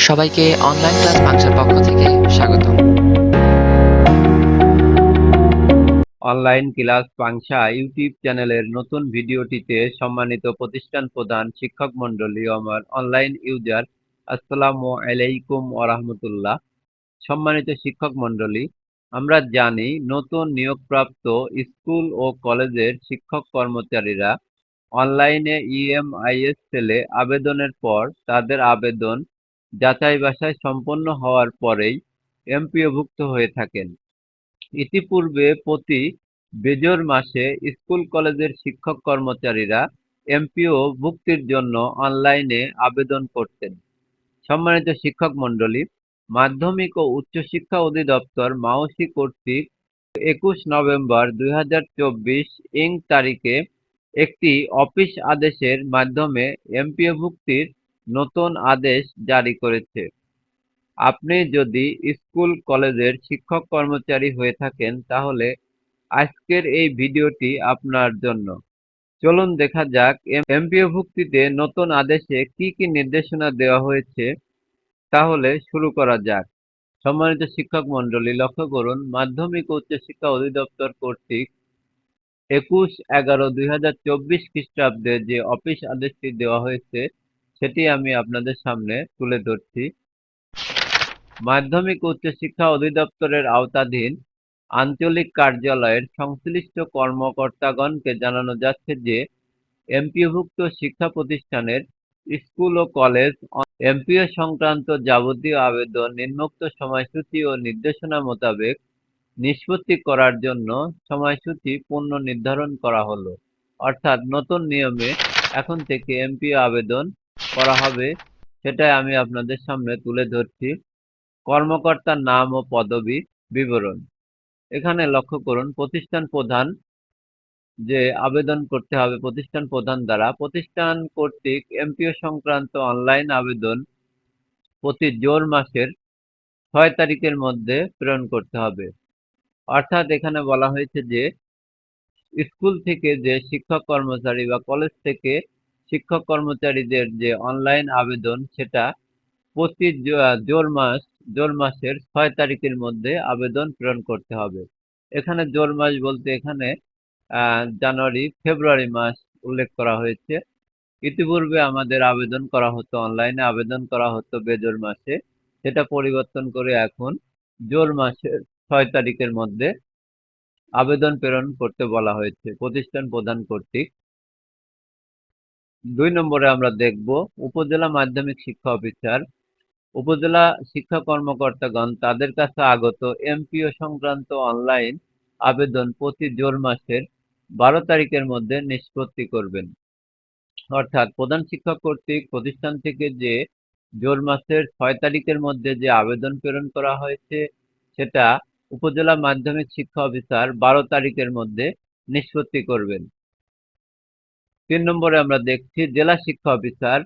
সবাইকে online class পাংশার পক্ষ থেকে স্বাগতম অনলাইন ক্লাস পাংশা ইউটিউব চ্যানেলের নতুন ভিডিওটিতে সম্মানিত প্রতিষ্ঠান প্রধান শিক্ষক মন্ডলী আমার অনলাইন ইউজার আসসালামু আলাইকুম ওরহমতুল্লাহ সম্মানিত শিক্ষক মন্ডলী আমরা জানি নতুন নিয়োগপ্রাপ্ত স্কুল ও কলেজের শিক্ষক কর্মচারীরা অনলাইনে ইএমআইএস সেলে আবেদনের পর তাদের আবেদন যাচাই বাছাই সম্পন্ন হওয়ার পরেই এমপিওভুক্ত হয়ে থাকেন। ইতিপূর্বে প্রতি বেজোর মাসে স্কুল কলেজের শিক্ষক কর্মচারীরা এমপিও ভুক্তির জন্য অনলাইনে আবেদন করতেন। সম্মানিত শিক্ষক মণ্ডলী, মাধ্যমিক ও উচ্চশিক্ষা অধিদপ্তর মাওসি কর্তৃক একুশ নভেম্বর দুই হাজার চব্বিশ ইং তারিখে একটি অফিস আদেশের মাধ্যমে এমপিও ভুক্তির নতুন আদেশ জারি করেছে। আপনি যদি স্কুল কলেজের শিক্ষক কর্মচারী হয়ে থাকেন, তাহলে আজকের এই ভিডিওটি আপনার জন্য। চলুন দেখা যাক এমপিও ভুক্তিতে নতুন আদেশে কি কি নির্দেশনা দেওয়া হয়েছে, তাহলে শুরু করা যাক। সম্মানিত শিক্ষক মন্ডলী লক্ষ্য করুন, মাধ্যমিক উচ্চশিক্ষা অধিদপ্তর কর্তৃক একুশ এগারো দুই হাজার চব্বিশ খ্রিস্টাব্দে যে অফিস আদেশটি দেওয়া হয়েছে সেটি আমি আপনাদের সামনে তুলে ধরছি। মাধ্যমিক উচ্চশিক্ষা অধিদপ্তরের আওতাধীন আঞ্চলিক কার্যালয়ের সংশ্লিষ্ট কর্মকর্তাগণকে জানানো যাচ্ছে যে, এমপিওভুক্ত শিক্ষা প্রতিষ্ঠানের স্কুল ও কলেজ এমপিও সংক্রান্ত যাবতীয় আবেদন, নিম্নোক্ত সময়সূচি ও নির্দেশনা মোতাবেক নিষ্পত্তি করার জন্য সময়সূচি পূর্ণ নির্ধারণ করা হলো। অর্থাৎ নতুন নিয়মে এখন থেকে এমপিও আবেদন করা হবে, সেটাই আমি আপনাদের সামনে তুলে ধরছি। কর্মকর্তার নাম ও পদবি বিবরণ। এখানে লক্ষ্য করুন, প্রতিষ্ঠান প্রধান যে আবেদন করতে হবে, প্রতিষ্ঠান প্রধান দ্বারা, প্রতিষ্ঠান কর্তৃক এমপিও সংক্রান্ত অনলাইন আবেদন প্রতি জোর মাসের ছয় তারিখের মধ্যে প্রেরণ করতে হবে। অর্থাৎ এখানে বলা হয়েছে যে, স্কুল থেকে যে শিক্ষক কর্মচারী বা কলেজ থেকে শিক্ষক কর্মচারীদের যে অনলাইন আবেদন, সেটা প্রতি জোর মাস জোর মাসের ছয় তারিখের মধ্যে আবেদন প্রেরণ করতে হবে। এখানে জোর মাস বলতে এখানে জানুয়ারি, ফেব্রুয়ারি মাস উল্লেখ করা হয়েছে। ইতিপূর্বে আমাদের আবেদন করা হতো অনলাইনে আবেদন করা হতো বেজোর মাসে। সেটা পরিবর্তন করে এখন জোর মাসের ছয় তারিখের মধ্যে আবেদন প্রেরণ করতে বলা হয়েছে, প্রতিষ্ঠান প্রধান কর্তৃক। দুই নম্বরে আমরা দেখব উপজেলা মাধ্যমিক শিক্ষা অফিসার। উপজেলা শিক্ষা কর্মকর্তাগণ তাদের কাছে আগত এমপিও সংক্রান্ত অনলাইন আবেদন প্রতি জোর মাসের বারো তারিখের মধ্যে নিষ্পত্তি করবেন। অর্থাৎ প্রধান শিক্ষক কর্তৃক প্রতিষ্ঠান থেকে যে জোর মাসের ছয় তারিখের মধ্যে যে আবেদন প্রেরণ করা হয়েছে, সেটা উপজেলা মাধ্যমিক শিক্ষা অফিসার বারো তারিখের মধ্যে নিষ্পত্তি করবেন। তিন নম্বরে আমরা দেখছি, জেলা শিক্ষা অফিসার,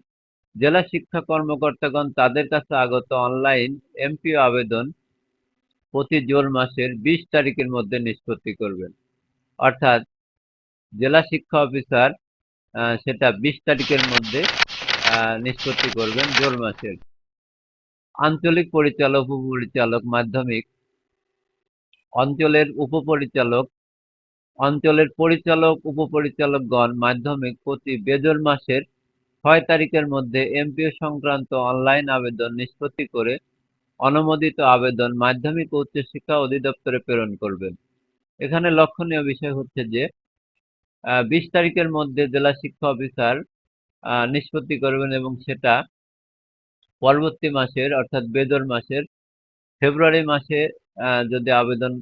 জেলা শিক্ষা কর্মকর্তাগণ তাদের কাছে আগত অনলাইন এমপিও আবেদন প্রতি জোর মাসের বিশ তারিখের মধ্যে নিষ্পত্তি করবেন। অর্থাৎ জেলা শিক্ষা অফিসার সেটা বিশ তারিখের মধ্যে নিষ্পত্তি করবেন জোর মাসের। আঞ্চলিক পরিচালক, উপপরিচালক, মাধ্যমিক, অঞ্চলের উপপরিচালক অঞ্চলের পরিচালক, উপপরিচালকগণ মাধ্যমিক প্রতি বেজর মাসের ছয় তারিখের মধ্যে এমপিও সংক্রান্ত অনলাইন আবেদন নিষ্পত্তি করে অনুমোদিত আবেদন মাধ্যমিক ও উচ্চশিক্ষা অধিদপ্তরে প্রেরণ করবেন। এখানে লক্ষণীয় বিষয় হচ্ছে যে বিশ তারিখের মধ্যে জেলা শিক্ষা অফিসার নিষ্পত্তি করবেন এবং সেটা পরবর্তী মাসের অর্থাৎ বেদর মাসের ফেব্রুয়ারি মাসে যদি আবেদন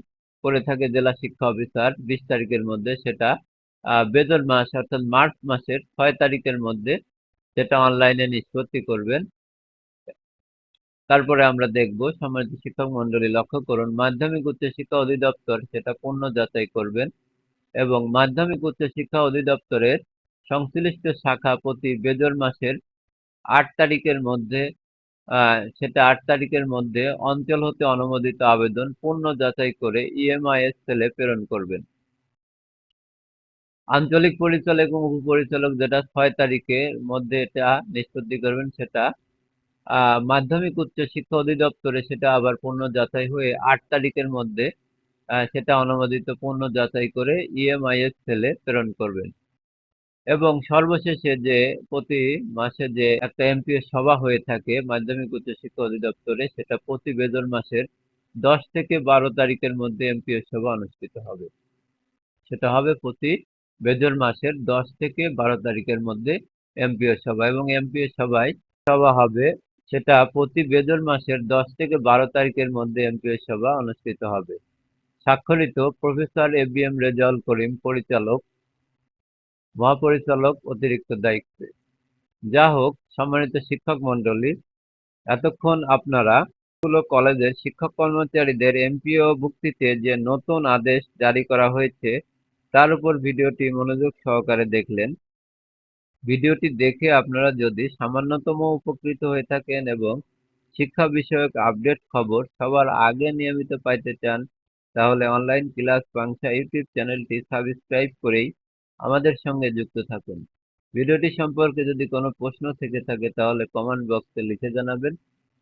করে থাকে জেলা শিক্ষা অফিসার বিশ তারিখের মধ্যে সেটা বেদর মাস অর্থাৎ মার্চ মাসের ছয় তারিখের মধ্যে সেটা অনলাইনে নিষ্পত্তি করবেন। তারপরে আমরা দেখব সম্মানিত শিক্ষক মন্ডলী লক্ষ্য করুন, মাধ্যমিক উচ্চ শিক্ষা অধিদপ্তর সেটা পূর্ণ যাচাই করবেন এবং মাধ্যমিক উচ্চ শিক্ষা অধিদপ্তরের সংশ্লিষ্ট শাখা প্রতি বেজর মাসের আট তারিখের মধ্যে সেটা আট তারিখের মধ্যে অঞ্চল হতে অনুমোদিত আবেদন পূর্ণ যাচাই করে ইএমআইএস সেলে প্রেরণ করবেন। আঞ্চলিক পরিচালক এবং উপপরিচালক যেটা ছয় তারিখের মধ্যে এটা নিষ্পত্তি করবেন সেটা আহ, মাধ্যমিক উচ্চ শিক্ষা অধিদপ্তরে সেটা আবার পূর্ণ যাচাই হয়ে আট তারিখের মধ্যে আহ, সেটা অনুমোদিত পূর্ণ যাচাই করে ইএমআইএস সেলে প্রেরণ করবেন। এবং সর্বশেষে যে প্রতি মাসে যে একটা এমপিএস সভা হয়ে থাকে মাধ্যমিক উচ্চ শিক্ষা অধিদপ্তরে, সেটা প্রতি বেতন মাসের দশ থেকে বারো তারিখের মধ্যে এমপিএস সভা অনুষ্ঠিত হবে। সেটা হবে প্রতি বেজর মাসের দশ থেকে বারো তারিখের মধ্যে এমপিএস সভা এবং এমপিএস সভায় সভা হবে। সেটা প্রতি বেজর মাসের দশ থেকে বারো তারিখের মধ্যে এমপিএস সভা অনুষ্ঠিত হবে। স্বাক্ষরিত professor A B M Rezaul Karim, পরিচালক মহাপরিচালক অতিরিক্ত দায়িত্বে। যা হোক, সম্মানিত শিক্ষক মন্ডলী এতক্ষণ আপনারা স্কুল ও কলেজের শিক্ষক কর্মচারীদের এমপিও ভুক্তিতে যে নতুন আদেশ জারি করা হয়েছে, তার উপর ভিডিওটি মনোযোগ সহকারে দেখলেন। ভিডিওটি দেখে আপনারা যদি সামান্যতম উপকৃত হয়ে থাকেন এবং শিক্ষা বিষয়ক আপডেট খবর সবার আগে নিয়মিত পাইতে চান, তাহলে অনলাইন ক্লাস বাংশা ইউটিউব চ্যানেলটি সাবস্ক্রাইব করেই আমাদের সঙ্গে যুক্ত থাকুন। ভিডিওটি সম্পর্কে যদি কোনো প্রশ্ন থেকে থাকে, তাহলে কমেন্ট বক্সে লিখে জানাবেন।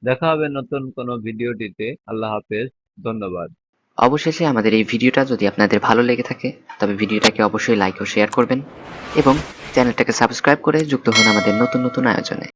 দেখা হবে নতুন কোনো ভিডিওটিতে। আল্লাহ হাফেজ। ধন্যবাদ। অবশেষে আমাদের এই ভিডিওটা যদি আপনাদের ভালো লেগে থাকে, তবে ভিডিওটাকে অবশ্যই লাইক ও শেয়ার করবেন এবং চ্যানেলটাকে সাবস্ক্রাইব করে যুক্ত হন আমাদের নতুন নতুন আয়োজনে।